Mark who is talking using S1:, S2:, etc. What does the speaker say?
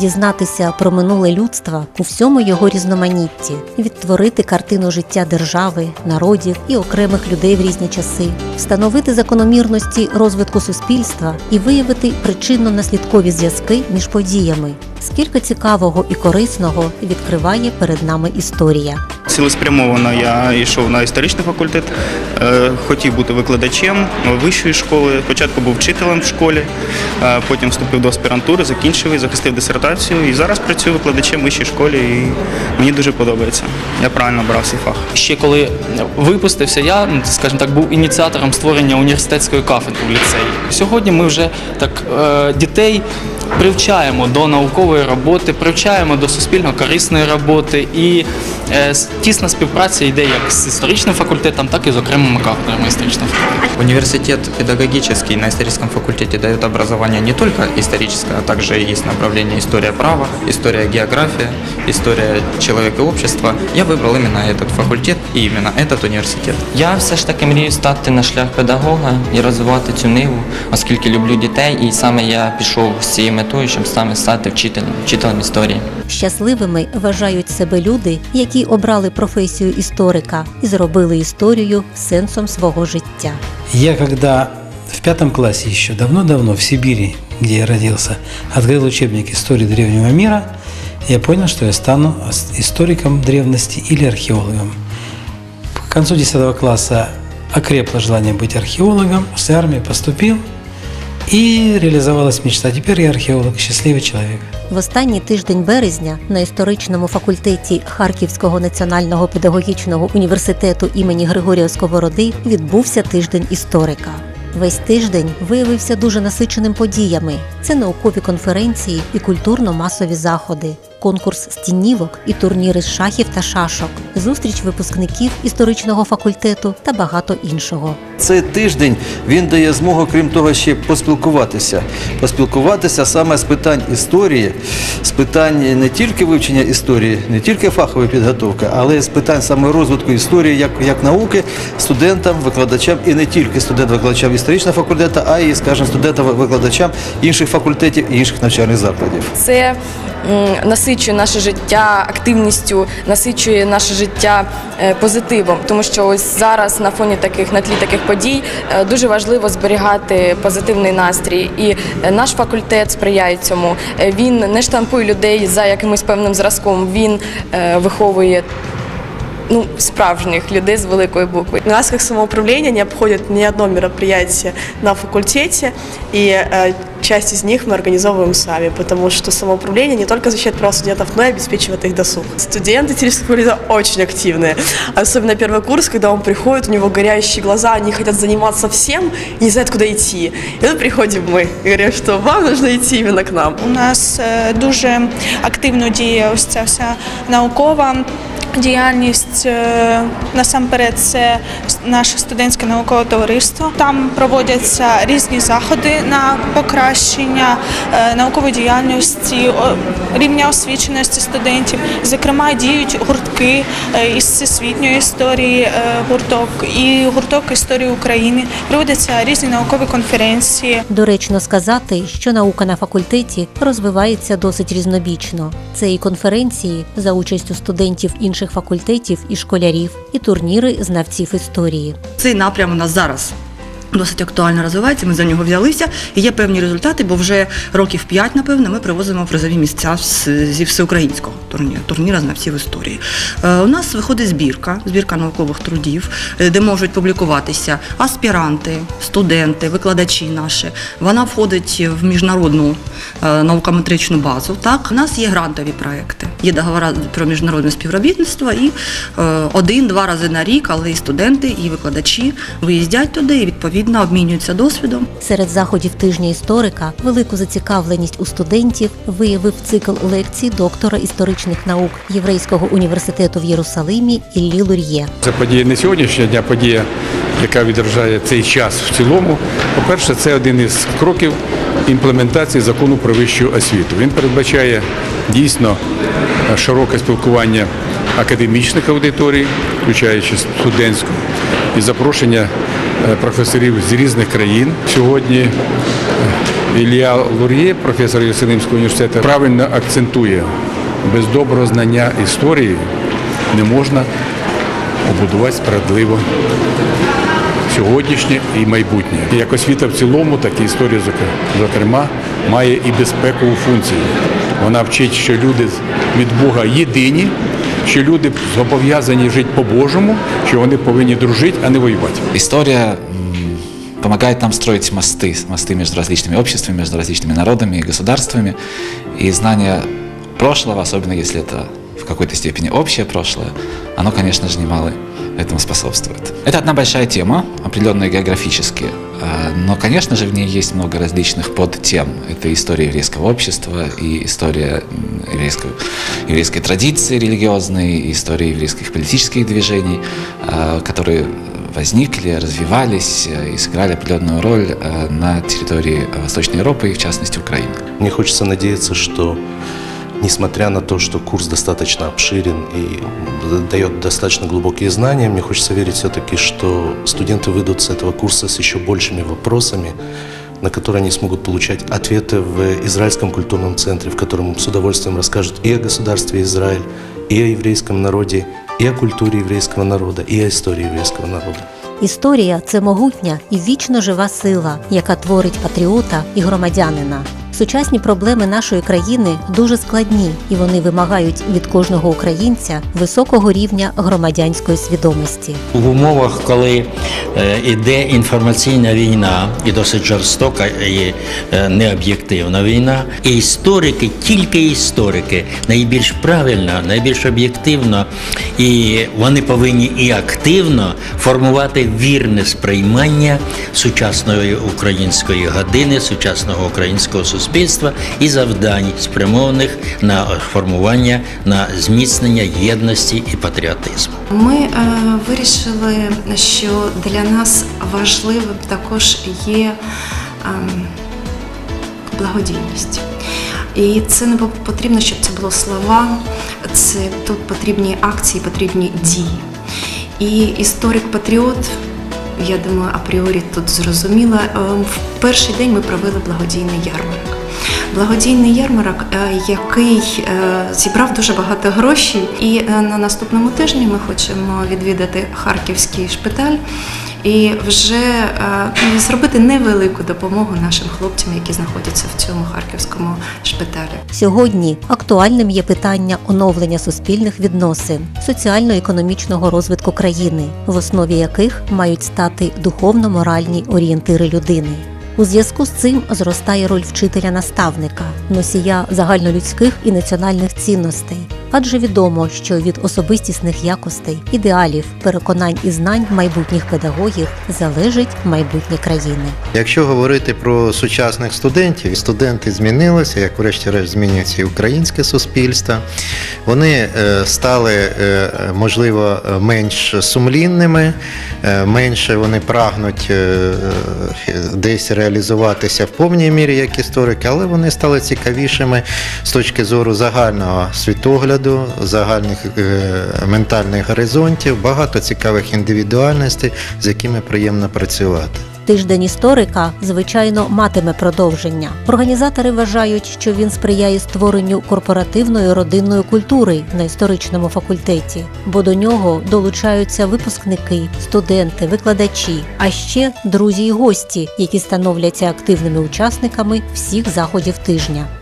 S1: дізнатися про минуле людства у всьому його різноманітті, відтворити картину життя держави, народів і окремих людей в різні часи, встановити закономірності розвитку суспільства і виявити причинно-наслідкові зв'язки між подіями. Скільки цікавого і корисного відкриває перед нами історія.
S2: Цілеспрямовано я йшов на історичний факультет, е, хотів бути викладачем вищої школи. Спочатку був вчителем в школі, потім вступив до аспірантури, закінчив її, захистив дисертацію і зараз працюю викладачем в вищій школі і мені дуже подобається. Я правильно обрав свій фах.
S3: Ще коли випустився, я, ну, скажімо так, був ініціатором створення університетської кафедри в ліцеї. Сьогодні ми вже так е, дітей привчаємо до наукової роботи, привчаємо до суспільно корисної роботи і е, с- тісна співпраця йде як з історичним факультетом, так і з окремими кафедрами історичного факультету.
S4: Университет педагогический на историческом факультете дает образование не только историческое, а также есть направление история права, история география, история человека и общества. Я выбрал именно этот факультет и именно этот университет.
S5: Я все ж таки мрію стати на шлях педагога і розвивати цю ниву, оскільки люблю дітей, і саме я пішов з цією метою, щоб саме стати вчителем, вчителем історії.
S1: Щасливими вважають себе люди, які обрали професію історика і зробили історію сенсом свого життя.
S6: Я когда в пятом классе еще давно-давно в Сибири, где я родился, открыл учебник истории древнего мира, я понял, что я стану историком древности или археологом. К концу 10 класса окрепло желание быть археологом, с армии поступил, и реалізувалась мечта. Тепер я археолог, щасливий чоловік.
S1: В останній тиждень березня на історичному факультеті Харківського національного педагогічного університету імені Григорія Сковороди відбувся тиждень історика. Весь тиждень виявився дуже насиченим подіями. Це наукові конференції і культурно-масові заходи, конкурс стінівок і турніри з шахів та шашок, зустріч випускників історичного факультету та багато іншого.
S7: Цей тиждень він дає змогу, крім того, ще поспілкуватися. Поспілкуватися саме з питань історії, з питань не тільки вивчення історії, не тільки фахової підготовки, але й з питань саме розвитку історії як, як науки студентам, викладачам і не тільки студент-викладачам історичного факультету, а й, скажімо, студентам-викладачам інших факультетів і інших навчальних закладів.
S8: Це насичує наше життя активністю, насичує наше життя е, позитивом, тому що ось зараз на фоні таких на тлі таких подій е, дуже важливо зберігати позитивний настрій. І е, наш факультет сприяє цьому. Він не штампує людей за якимось певним зразком. Він виховує ну справжніх людей з великої букви.
S9: У нас как самоуправление не обходит ни одно мероприятие на факультете, и э, часть из них мы организовываем сами, потому что самоуправление не только защищает права студентов, но и обеспечивает их досуг. Студенты Тересского факультета очень активные, особенно первый курс, когда он приходит, у него горящие глаза, они хотят заниматься всем и не знают, куда идти. И тут приходим мы и говорим, что вам нужно идти именно к нам.
S10: У нас е, дуже активно діє ось ця вся наукова діяльність. Е, Насамперед, це наше студентське наукове товариство. Там проводяться різні заходи на покращення е, наукової діяльності, рівня освіченості студентів. Зокрема, діють гуртки е, із всесвітньої історії гурток і гурток історії України. Проводяться різні наукові конференції.
S1: Доречно сказати, що наука на факультеті розвивається досить різнобічно. Це і конференції за участю студентів інших факультетів і школярів, і турніри знавців історії.
S11: Цей напрям у нас зараз. Досить актуально розвивається, ми за нього взялися, і є певні результати, бо вже років п'ять, напевно, ми привозимо призові місця зі всеукраїнського турніру, турніра знавців історії. Е, У нас виходить збірка, збірка наукових трудів, е, де можуть публікуватися аспіранти, студенти, викладачі наші. Вона входить в міжнародну е, наукометричну базу. Так, у нас є грантові проекти, є договори про міжнародне співробітництво, і один-два рази на рік, але і студенти, і викладачі виїздять туди і відповідно обмінюються досвідом.
S1: Серед заходів тижня історика велику зацікавленість у студентів виявив цикл лекцій доктора історичних наук Єврейського університету в Єрусалимі Іллі Лур'є.
S12: Це подія не сьогоднішня дня, подія, яка відражає цей час в цілому. По-перше, це один із кроків імплементації закону про вищу освіту. Він передбачає дійсно широке спілкування академічних аудиторій, включаючи студентську, і запрошення професорів з різних країн. Сьогодні е, Ілля Лур'є, професор Єрусалимського університету, правильно акцентує, без доброго знання історії не можна побудувати справедливо сьогоднішнє і майбутнє. Як освіта в цілому, так і історія, зокрема, має і безпекову функцію. Вона вчить, що люди від Бога єдині, що люди зобов'язані жити по-божому, що вони повинні дружити, а не воювати.
S13: История м, помогает нам строить мосты, мосты между различными обществами, между различными народами и государствами. И знание прошлого, особенно если это в какой-то степени общее прошлое, оно, конечно же, немало этому способствует. Это одна большая тема, определенная географически, а, но, конечно же, в ней есть много различных подтем. Это история еврейского общества и история еврейского, еврейской традиции религиозной, и история еврейских политических движений, а, которые возникли, развивались э, и сыграли определенную роль э, на территории Восточной Европы и, в частности, Украины.
S14: Мне хочется надеяться, что несмотря на то, что курс достаточно обширен и дает достаточно глубокие знания, мне хочется верить все-таки, что студенты выйдут с этого курса с еще большими вопросами, на которые они смогут получать ответы в Израильском культурном центре, в котором с удовольствием расскажут и о государстве Израиль, и о еврейском народе, и о культуре еврейского народа, и о истории еврейского народа.
S1: Історія це могутня і вічно жива сила, яка творить патріота і громадянина. Сучасні проблеми нашої країни дуже складні, і вони вимагають від кожного українця високого рівня громадянської свідомості.
S15: В умовах, коли е, іде інформаційна війна, і досить жорстока і е, необ'єктивна війна, і історики, тільки історики, найбільш правильно, найбільш об'єктивно, і вони повинні і активно формувати вірне сприймання сучасної української години, сучасного українського суспільства і завдань, спрямованих на формування, на зміцнення єдності і патріотизму.
S16: Ми е, вирішили, що для нас важливим також є ем, благодійність. І це не потрібно, щоб це було слова, це тут потрібні акції, потрібні дії. І історик-патріот, я думаю, апріорі тут зрозуміла. е, В перший день ми провели благодійний ярмарок. Благодійний ярмарок, е, який е, зібрав дуже багато грошей. І е, на наступному тижні ми хочемо відвідати харківський шпиталь і вже е, зробити невелику допомогу нашим хлопцям, які знаходяться в цьому харківському шпиталі.
S1: Сьогодні актуальним є питання оновлення суспільних відносин, соціально-економічного розвитку країни, в основі яких мають стати духовно-моральні орієнтири людини. У зв'язку з цим зростає роль вчителя-наставника, носія загальнолюдських і національних цінностей, адже відомо, що від особистісних якостей, ідеалів, переконань і знань майбутніх педагогів залежить майбутнє країни.
S17: Якщо говорити про сучасних студентів, студенти змінилися, як врешті-решт змінюється і українське суспільство. Вони е, стали, е, можливо, менш сумлінними, е, менше вони прагнуть десь реалізуватися в повній мірі як історики, але вони стали цікавішими з точки зору загального світогляду, загальних е, ментальних горизонтів, багато цікавих індивідуальностей, з якими приємно працювати.
S1: Тиждень історика, звичайно, матиме продовження. Організатори вважають, що він сприяє створенню корпоративної родинної культури на історичному факультеті, бо до нього долучаються випускники, студенти, викладачі, а ще друзі й гості, які становляться активними учасниками всіх заходів тижня.